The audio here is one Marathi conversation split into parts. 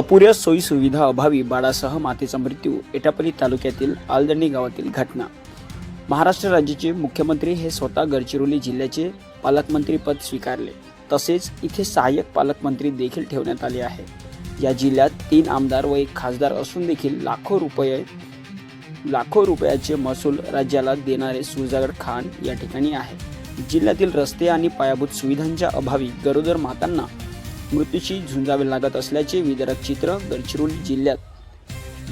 अपुऱ्या सोयी सुविधा अभावी बाळासह मातेचा मृत्यू एटापल्ली तालुक्यातील आलदणी गावातील घटना. महाराष्ट्र राज्याचे मुख्यमंत्री हे स्वतः गडचिरोली जिल्ह्याचे पालकमंत्री पद स्वीकारले. तसेच इथे सहाय्यक पालकमंत्री देखील ठेवण्यात आले आहे. या जिल्ह्यात तीन आमदार व एक खासदार असून देखील लाखो रुपये लाखो रुपयाचे महसूल राज्याला देणारे सुरजागड खान या ठिकाणी आहे. जिल्ह्यातील रस्ते आणि पायाभूत सुविधांच्या अभावी गरोदर मातांना मृत्यूशी झुंजावे लागत असल्याचे विदारक चित्र गडचिरोली जिल्ह्यात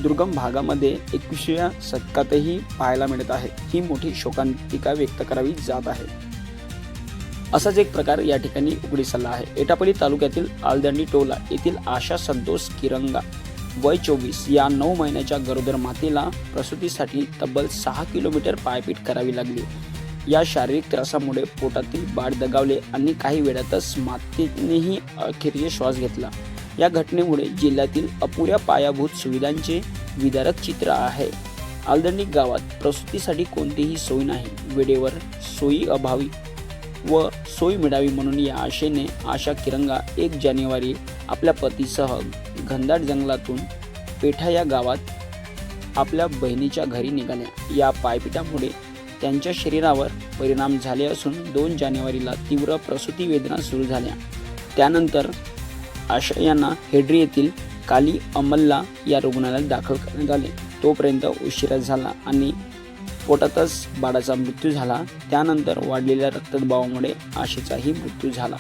दुर्गम भागामध्ये एकविसव्या शतकातही पाहायला मिळत आहे. ही मोठी शोकांतिका व्यक्त करावी जात आहे. असाच एक प्रकार या ठिकाणी उघडीस आला आहे. एटापल्ली तालुक्यातील आलदंडी टोला येथील आशा संतोष किरंगा वय चोवीस या नऊ महिन्याच्या गरोदर मातेला प्रसूतीसाठी तब्बल सहा किलोमीटर पायपीट करावी लागली. या शारीरिक त्रासामुळे पोटातील बाळ दगावले आणि काही वेळातच मातेनेही अखेरचे श्वास घेतला. या घटनेमुळे जिल्ह्यातील अपुऱ्या पायाभूत सुविधांचे विदारक चित्र आहे. आलदंडी गावात प्रसूतीसाठी कोणतीही सोय नाही. वेळेवर सोयी अभावी व सोय मिळावी म्हणून या आशेने आशा किरंगा एक जानेवारी आपल्या पतीसह घनदाट जंगलातून पेठा या गावात आपल्या बहिणीच्या घरी निघाल्या. या पायपिटामुळे त्यांच्या शरीरावर परिणाम झाले असून दोन जानेवारीला तीव्र प्रसूती वेदना सुरू झाल्या. त्यानंतर आशा यांना हेड्री येथील काली अमल्ला या रुग्णालयात दाखल करण्यात आले. तोपर्यंत उशिरा झाला आणि पोटातच बाळाचा मृत्यू झाला. त्यानंतर वाढलेल्या रक्तदबावामुळे आशेचाही मृत्यू झाला.